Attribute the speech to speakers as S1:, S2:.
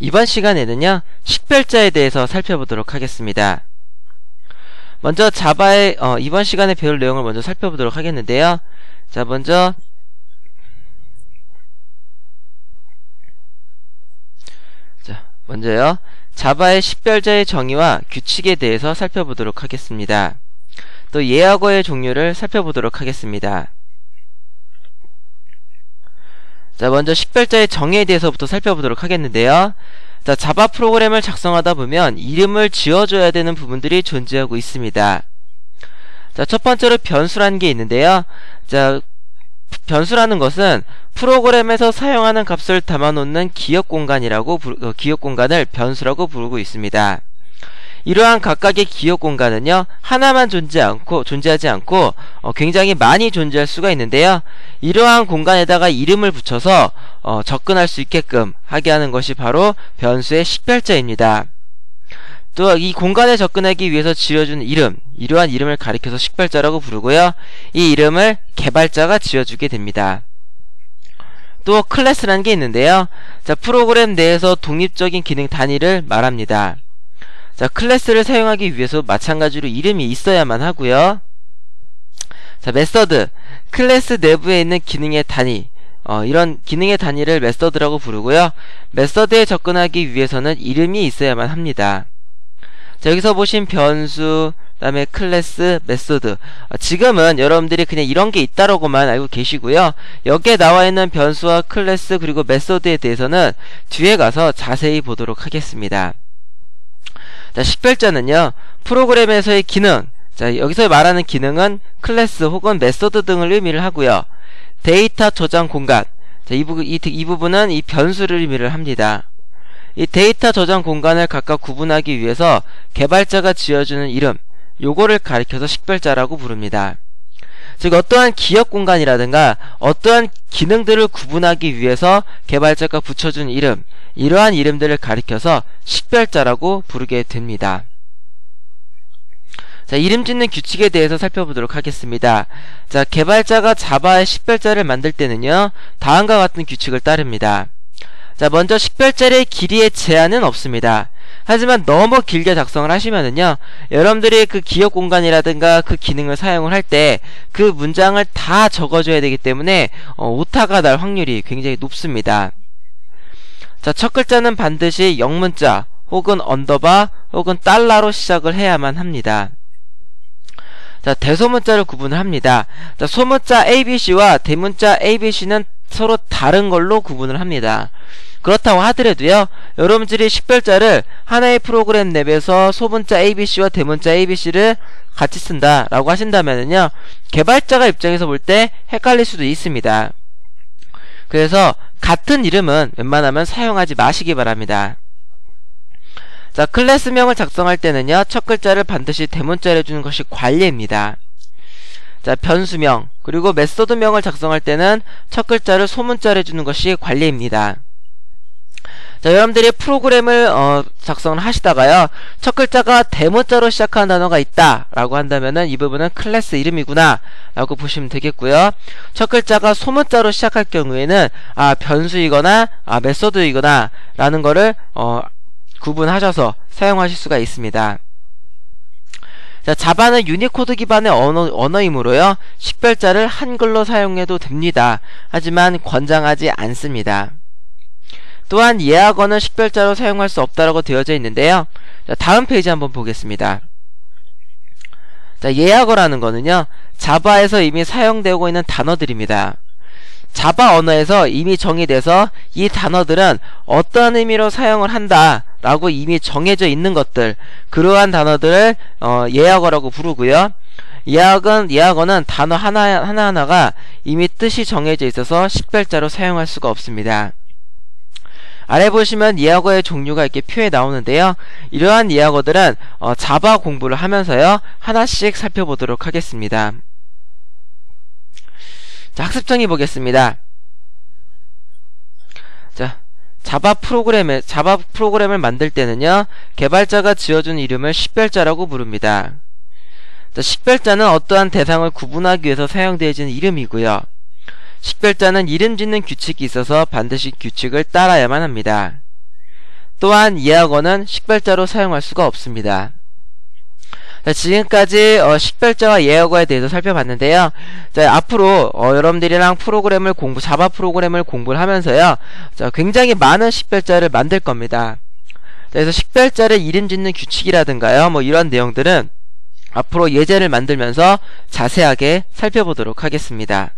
S1: 이번 시간에는요, 식별자에 대해서 살펴보도록 하겠습니다. 먼저 자바의 어, 이번 시간에 배울 내용을 먼저 살펴보도록 하겠는데요. 자, 먼저 자, 먼저요. 자바의 식별자의 정의와 규칙에 대해서 살펴보도록 하겠습니다. 또 예약어의 종류를 살펴보도록 하겠습니다. 자, 먼저 식별자의 정의에 대해서부터 살펴보도록 하겠는데요. 자, 자바 프로그램을 작성하다 보면 이름을 지어줘야 되는 부분들이 존재하고 있습니다. 자, 첫 번째로 변수라는 게 있는데요. 자, 변수라는 것은 프로그램에서 사용하는 값을 담아놓는 기억 공간이라고 어, 기억 공간을 변수라고 부르고 있습니다. 이러한 각각의 기억 공간은요 하나만 존재 않고 존재하지 않고 어, 굉장히 많이 존재할 수가 있는데요. 이러한 공간에다가 이름을 붙여서 어, 접근할 수 있게끔 하게 하는 것이 바로 변수의 식별자입니다. 또이 공간에 접근하기 위해서 지어준 이름 이러한 이름을 가리켜서 식별자라고 부르고요. 이 이름을 개발자가 지어주게 됩니다. 또 클래스라는 게 있는데요. 자 프로그램 내에서 독립적인 기능 단위를 말합니다 자, 클래스를 사용하기 위해서 마찬가지로 이름이 있어야만 하고요. 자, 메서드. 클래스 내부에 있는 기능의 단위. 어, 이런 기능의 단위를 메서드라고 부르고요. 메서드에 접근하기 위해서는 이름이 있어야만 합니다. 자, 여기서 보신 변수, 그다음에 클래스, 메소드. 어, 지금은 여러분들이 그냥 이런 게 있다라고만 알고 계시고요. 여기에 나와 있는 변수와 클래스 그리고 메소드에 대해서는 뒤에 가서 자세히 보도록 하겠습니다. 자, 식별자는요, 프로그램에서의 기능, 자, 여기서 말하는 기능은 클래스 혹은 메소드 등을 의미를 하고요. 데이터 저장 공간, 자, 이, 부, 이, 이 부분은 이 변수를 의미를 합니다. 이 데이터 저장 공간을 각각 구분하기 위해서 개발자가 지어주는 이름, 요거를 가리켜서 식별자라고 부릅니다. 즉 어떠한 기억 공간이라든가 어떠한 기능들을 구분하기 위해서 개발자가 붙여준 이름 이러한 이름들을 가리켜서 식별자라고 부르게 됩니다. 자, 이름 짓는 규칙에 대해서 살펴보도록 하겠습니다. 자, 개발자가 자바의 식별자를 만들 때는요, 다음과 같은 규칙을 따릅니다. 자, 먼저 식별자의 길이의 제한은 없습니다. 하지만 너무 길게 작성을 하시면은요, 여러분들이 그 기억 공간이라든가 그 기능을 사용을 할 때 그 문장을 다 적어줘야 되기 때문에 어, 오타가 날 확률이 굉장히 높습니다. 자, 첫 글자는 반드시 영문자 혹은 언더바 혹은 달러로 시작을 해야만 합니다. 자, 대소문자를 구분을 합니다. 자, 소문자 ABC와 대문자 ABC는 서로 다른 걸로 구분을 합니다. 그렇다고 하더라도요, 여러분들이 식별자를 하나의 프로그램 내에서 소문자 ABC와 대문자 ABC를 같이 쓴다라고 하신다면요, 개발자가 입장에서 볼 때 헷갈릴 수도 있습니다. 그래서 같은 이름은 웬만하면 사용하지 마시기 바랍니다. 자, 클래스명을 작성할 때는요, 첫 글자를 반드시 대문자로 해주는 것이 관리입니다. 자, 변수명, 그리고 메소드명을 작성할 때는 첫 글자를 소문자로 해주는 것이 관리입니다. 자, 여러분들이 프로그램을 어, 작성을 하시다가요. 첫 글자가 대문자로 시작하는 단어가 있다 라고 한다면은 이 부분은 클래스 이름이구나 라고 보시면 되겠고요. 첫 글자가 소문자로 시작할 경우에는 아 변수이거나 아 메소드이거나 라는 거를 어, 구분하셔서 사용하실 수가 있습니다. 자, 자바는 유니코드 기반의 언어, 언어이므로요. 식별자를 한글로 사용해도 됩니다. 하지만 권장하지 않습니다. 또한 예약어는 식별자로 사용할 수 없다라고 되어져 있는데요. 자, 다음 페이지 한번 보겠습니다. 자, 예약어라는 거는요. 자바에서 이미 사용되고 있는 단어들입니다. 자바 언어에서 이미 정의돼서 이 단어들은 어떤 의미로 사용을 한다 라고 이미 정해져 있는 것들 그러한 단어들을 어, 예약어라고 부르고요 예약은 예약어는 단어 하나 하나하나가 이미 뜻이 정해져 있어서 식별자로 사용할 수가 없습니다 아래 보시면 예약어의 종류가 이렇게 표에 나오는데요. 이러한 예약어들은 어, 자바 공부를 하면서요. 하나씩 살펴보도록 하겠습니다. 자, 학습 정의 보겠습니다. 자, 자바 프로그램에 자바 프로그램을 만들 때는요. 개발자가 지어준 이름을 식별자라고 부릅니다. 자, 식별자는 어떠한 대상을 구분하기 위해서 사용되어지는 이름이고요. 식별자는 이름 짓는 규칙이 있어서 반드시 규칙을 따라야만 합니다. 또한 예약어는 식별자로 사용할 수가 없습니다. 자, 지금까지 어, 식별자와 예약어에 대해서 살펴봤는데요. 자, 앞으로 어, 여러분들이랑 프로그램을 공부, 자바 프로그램을 공부를 하면서요. 자, 굉장히 많은 식별자를 만들 겁니다. 자, 그래서 식별자를 이름 짓는 규칙이라든가요. 뭐 이런 내용들은 앞으로 예제를 만들면서 자세하게 살펴보도록 하겠습니다.